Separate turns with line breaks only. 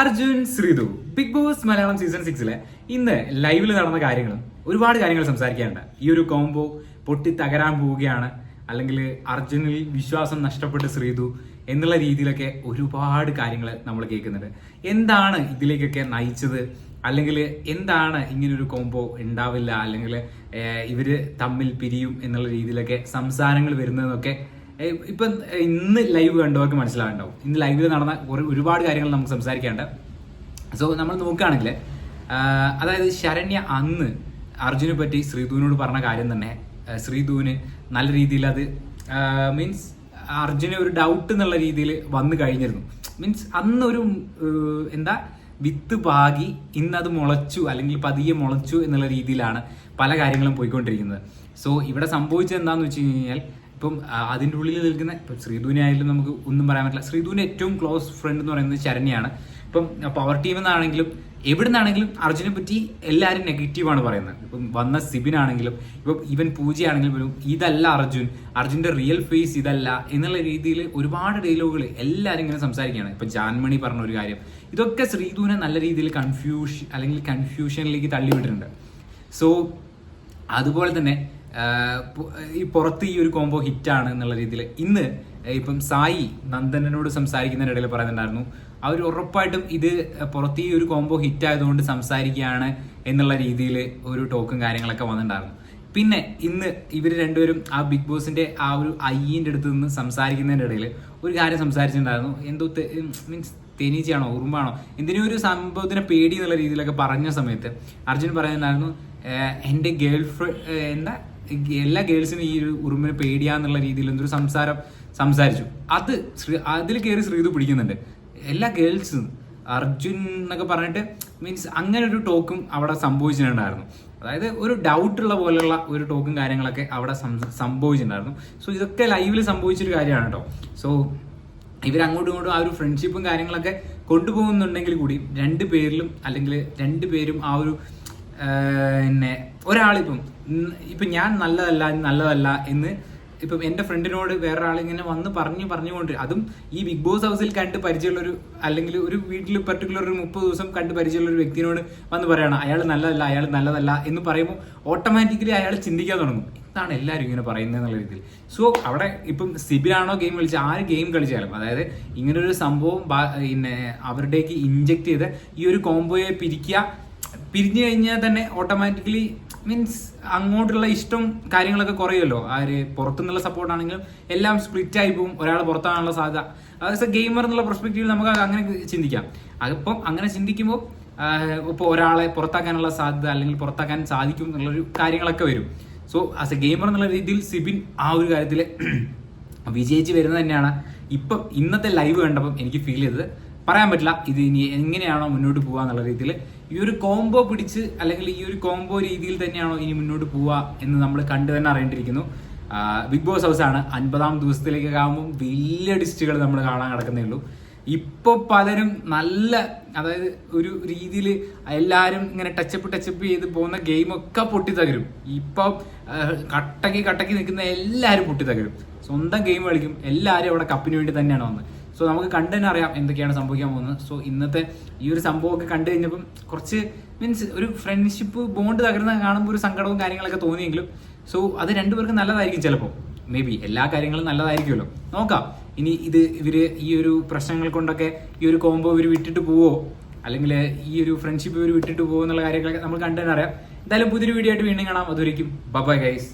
Arjun Sreethu Bigg Boss Malayalam season സിക്സിലെ ഇന്ന് ലൈവിൽ നടന്ന കാര്യങ്ങളും ഒരുപാട് കാര്യങ്ങൾ സംസാരിക്കാനുണ്ട്. ഈ ഒരു കോംബോ പൊട്ടി തകരാൻ പോവുകയാണ്. അല്ലെങ്കിൽ അർജുനിൽ വിശ്വാസം നഷ്ടപ്പെട്ട് ശ്രീതു എന്നുള്ള രീതിയിലൊക്കെ ഒരുപാട് കാര്യങ്ങൾ നമ്മൾ കേൾക്കുന്നുണ്ട്. എന്താണ് ഇതിലേക്കൊക്കെ നയിച്ചത്? അല്ലെങ്കിൽ എന്താണ് ഇങ്ങനൊരു കോംബോ ഉണ്ടാവില്ല? അല്ലെങ്കിൽ ഇവർ തമ്മിൽ പിരിയും എന്നുള്ള രീതിയിലൊക്കെ സംസാരങ്ങൾ വരുന്നതെന്നൊക്കെ ഇപ്പം ഇന്ന് ലൈവ് കണ്ടവർക്ക് മനസ്സിലാകുണ്ടാവും ഇന്ന് ലൈവിൽ നടന്ന ഒരു- ഒരുപാട് കാര്യങ്ങൾ നമുക്ക് സംസാരിക്കാണ്ട് സോ നമ്മൾ നോക്കുകയാണെങ്കിൽ അതായത് ശരണ്യ അന്ന് അർജുനെ പറ്റി ശ്രീധുവിനോട് പറഞ്ഞ കാര്യം തന്നെ ശ്രീധുവിന് നല്ല രീതിയിൽ അത് മീൻസ് അർജുന ഒരു ഡൗട്ട് എന്നുള്ള രീതിയിൽ വന്നു കഴിഞ്ഞിരുന്നു. മീൻസ് അന്നൊരു എന്താ വിത്ത് പാകി ഇന്നത് മുളച്ചു അല്ലെങ്കിൽ പതിയെ മുളച്ചു എന്നുള്ള രീതിയിലാണ് പല കാര്യങ്ങളും പോയിക്കൊണ്ടിരിക്കുന്നത്. സോ ഇവിടെ സംഭവിച്ചത് എന്താണെന്ന് വെച്ച് കഴിഞ്ഞാൽ ഇപ്പം അതിന്റെ ഉള്ളിൽ നിൽക്കുന്ന ഇപ്പം ശ്രീധുവിനെ ആയാലും നമുക്ക് ഒന്നും പറയാൻ പറ്റില്ല. ശ്രീധുവിന്റെ ഏറ്റവും ക്ലോസ് ഫ്രണ്ട് എന്ന് പറയുന്നത് ശരണ്യാണ്. ഇപ്പം പവർ ടീം എന്നാണെങ്കിലും എവിടെ നിന്നാണെങ്കിലും അർജുനെ പറ്റി എല്ലാവരും നെഗറ്റീവാണ് പറയുന്നത്. ഇപ്പം വന്ന സിബിനാണെങ്കിലും ഇപ്പം ഇവൻ പൂജയാണെങ്കിലും പോലും ഇതല്ല അർജുൻ. അർജുന്റെ റിയൽ ഫേസ് ഇതല്ല എന്നുള്ള രീതിയിൽ ഒരുപാട് ഡയലോഗുകൾ എല്ലാവരും ഇങ്ങനെ സംസാരിക്കുകയാണ്. ഇപ്പം ജാൻമണി പറഞ്ഞ ഒരു കാര്യം. ഇതൊക്കെ ശ്രീധുവിനെ നല്ല രീതിയിൽ കൺഫ്യൂഷൻ അല്ലെങ്കിൽ കൺഫ്യൂഷനിലേക്ക് തള്ളിവിട്ടിട്ടുണ്ട്. സോ അതുപോലെ തന്നെ ഈ പുറത്ത് ഈ ഒരു കോംബോ ഹിറ്റ് ആണ് എന്നുള്ള രീതിയിൽ. ഇന്ന് ഇപ്പം സായി നന്ദനോട് സംസാരിക്കുന്നതിനിടയിൽ പറയുന്നുണ്ടായിരുന്നു. അവർ ഉറപ്പായിട്ടും ഇത് പുറത്ത് ഈ ഒരു കോംബോ ഹിറ്റ് ആയതുകൊണ്ട് സംസാരിക്കുകയാണ് എന്നുള്ള രീതിയിൽ ഒരു ടോക്കും കാര്യങ്ങളൊക്കെ വന്നിട്ടുണ്ടായിരുന്നു. പിന്നെ ഇന്ന് ഇവർ രണ്ടുപേരും ആ ബിഗ് ബോസിന്റെ ആ ഒരു അയ്യന്റെ അടുത്ത് നിന്ന് സംസാരിക്കുന്നതിന്റെ ഇടയിൽ ഒരു കാര്യം സംസാരിച്ചിട്ടുണ്ടായിരുന്നു. എന്തോ മീൻസ് തേനീച്ചയാണോ ഉറുമ്പാണോ എന്തിനും ഒരു സംഭവത്തിനെ പേടി എന്നുള്ള രീതിയിലൊക്കെ പറഞ്ഞ സമയത്ത് അർജുൻ പറയുന്നുണ്ടായിരുന്നു എന്റെ ഗേൾ ഫ്രണ്ട് എന്താ എല്ലാ ഗേൾസിനും ഈ ഒരു ഉറുമ്പിനെ പേടിയാന്നുള്ള രീതിയിൽ എന്തൊരു സംസാരം സംസാരിച്ചു. അത് ശ്രീ അതിൽ കയറി ശ്രീതു പിടിക്കുന്നുണ്ട്. എല്ലാ ഗേൾസും അർജുൻ എന്നൊക്കെ പറഞ്ഞിട്ട് മീൻസ് അങ്ങനെ ഒരു ടോക്കും അവിടെ സംഭവിച്ചിട്ടുണ്ടായിരുന്നു. അതായത് ഒരു ഡൗട്ട് ഡൗട്ടുള്ള പോലെയുള്ള ഒരു ടോക്കും കാര്യങ്ങളൊക്കെ അവിടെ സംഭവിച്ചിട്ടുണ്ടായിരുന്നു. സോ ഇതൊക്കെ ലൈവിൽ സംഭവിച്ചൊരു കാര്യമാണ് കേട്ടോ സോ ഇവർ അങ്ങോട്ടും ഇങ്ങോട്ടും ആ ഒരു ഫ്രണ്ട്ഷിപ്പും കാര്യങ്ങളൊക്കെ കൊണ്ടുപോകുന്നുണ്ടെങ്കിൽ കൂടി രണ്ട് പേരിലും അല്ലെങ്കിൽ രണ്ട് പേരും ആ ഒരു പിന്നെ ഒരാളിപ്പം ഇപ്പം ഞാൻ നല്ലതല്ല നല്ലതല്ല എന്ന് ഇപ്പം എന്റെ ഫ്രണ്ടിനോട് വേറെ വന്ന് പറഞ്ഞു പറഞ്ഞുകൊണ്ട് അതും ഈ ബിഗ് ബോസ് ഹൗസിൽ കണ്ട് പരിചയമുള്ളൊരു അല്ലെങ്കിൽ ഒരു വീട്ടിൽ പർട്ടിക്കുലർ ഒരു മുപ്പത് ദിവസം കണ്ട് പരിചയമുള്ള ഒരു വ്യക്തിനോട് വന്ന് പറയണം അയാൾ നല്ലതല്ല അയാൾ നല്ലതല്ല എന്ന് പറയുമ്പോൾ ഓട്ടോമാറ്റിക്കലി അയാൾ ചിന്തിക്കാൻ തുടങ്ങും. ഇതാണ് എല്ലാവരും ഇങ്ങനെ പറയുന്നത് എന്നുള്ള രീതിയിൽ. സോ അവിടെ ഇപ്പം സിബിലാണോ ഗെയിം കളിച്ച ആര് ഗെയിം കളിച്ചാലും. അതായത് ഇങ്ങനൊരു സംഭവം പിന്നെ അവരുടേക്ക് ഇഞ്ചെക്ട് ചെയ്ത് ഈ ഒരു കോംബോയെ പിരിക്കുക പിരിഞ്ഞു കഴിഞ്ഞാൽ തന്നെ ഓട്ടോമാറ്റിക്കലി മീൻസ് അങ്ങോട്ടുള്ള ഇഷ്ടം കാര്യങ്ങളൊക്കെ കുറയുമല്ലോ. ആര് പുറത്തുനിന്നുള്ള സപ്പോർട്ട് ആണെങ്കിലും എല്ലാം സ്പ്ലിറ്റ് ആയി പോകും. ഒരാൾ പുറത്താണുള്ള സാധ്യത. ആസ് എ ഗെയിമർ എന്നുള്ള പെർസ്പെക്റ്റീവിൽ നമുക്ക് അങ്ങനെ ചിന്തിക്കാം. അതിപ്പം അങ്ങനെ ചിന്തിക്കുമ്പോൾ ഇപ്പോൾ ഒരാളെ പുറത്താക്കാനുള്ള സാധ്യത അല്ലെങ്കിൽ പുറത്താക്കാൻ സാധിക്കും എന്നുള്ളൊരു കാര്യങ്ങളൊക്കെ വരും. സോ ആസ് എ ഗെയിമർ എന്നുള്ള രീതിയിൽ സിബിൻ ആ ഒരു കാര്യത്തിൽ വിജയിച്ച് വരുന്നത് തന്നെയാണ്. ഇപ്പം ഇന്നത്തെ ലൈവ് കണ്ടപ്പം എനിക്ക് ഫീൽ ചെയ്തത് പറയാൻ പറ്റില്ല. ഇത് ഇനി എങ്ങനെയാണോ മുന്നോട്ട് പോവുക എന്നുള്ള രീതിയിൽ. ഈ ഒരു കോംബോ പിടിച്ച് അല്ലെങ്കിൽ ഈ ഒരു കോംബോ രീതിയിൽ തന്നെയാണോ ഇനി മുന്നോട്ട് പോവുക എന്ന് നമ്മൾ കണ്ടു തന്നെ അറിയേണ്ടിയിരിക്കുന്നു. ബിഗ് ബോസ് ഹൗസ് ആണ്. അൻപതാം ദിവസത്തിലേക്ക് ആകുമ്പോൾ വലിയ ഡിസ്റ്റുകൾ നമ്മൾ കാണാൻ കിടക്കുന്നേ ഉള്ളൂ. ഇപ്പോൾ പലരും നല്ല അതായത് ഒരു രീതിയിൽ എല്ലാവരും ഇങ്ങനെ ടച്ചപ്പ് ടച്ചപ്പ് ചെയ്ത് പോകുന്ന ഗെയിമൊക്കെ പൊട്ടിത്തകരും. ഇപ്പം കട്ടക്കി കട്ടക്കി നിൽക്കുന്ന എല്ലാവരും പൊട്ടിത്തകരും. സ്വന്തം ഗെയിം കളിക്കും. എല്ലാവരും അവിടെ കപ്പിന് വേണ്ടി തന്നെയാണ് വന്നത്. സോ നമുക്ക് കണ്ടു തന്നെ അറിയാം എന്തൊക്കെയാണ് സംഭവിക്കാൻ പോകുന്നത്. സോ ഇന്നത്തെ ഈ ഒരു സംഭവമൊക്കെ കണ്ടു കഴിഞ്ഞപ്പം കുറച്ച് മീൻസ് ഒരു ഫ്രണ്ട്ഷിപ്പ് ബോണ്ട് തകർന്ന കാണുമ്പോൾ ഒരു സങ്കടവും കാര്യങ്ങളൊക്കെ തോന്നിയെങ്കിലും സോ അത് രണ്ടുപേർക്കും നല്ലതായിരിക്കും ചിലപ്പോൾ. മേ ബി എല്ലാ കാര്യങ്ങളും നല്ലതായിരിക്കുമല്ലോ. നോക്കാം. ഇനി ഇത് ഇവർ ഈ ഒരു പ്രശ്നങ്ങൾ കൊണ്ടൊക്കെ ഈ ഒരു കോംബോ ഇവർ വിട്ടിട്ട് പോവോ? അല്ലെങ്കിൽ ഈ ഒരു ഫ്രണ്ട്ഷിപ്പ് ഇവർ വിട്ടിട്ട് പോകുമോ എന്നുള്ള കാര്യങ്ങളൊക്കെ നമ്മൾ കണ്ടു തന്നെ അറിയാം. എന്തായാലും പുതിയൊരു വീഡിയോ ആയിട്ട് വീണ്ടും കാണാം. അതൊരിക്കും ബൈ ഗൈസ്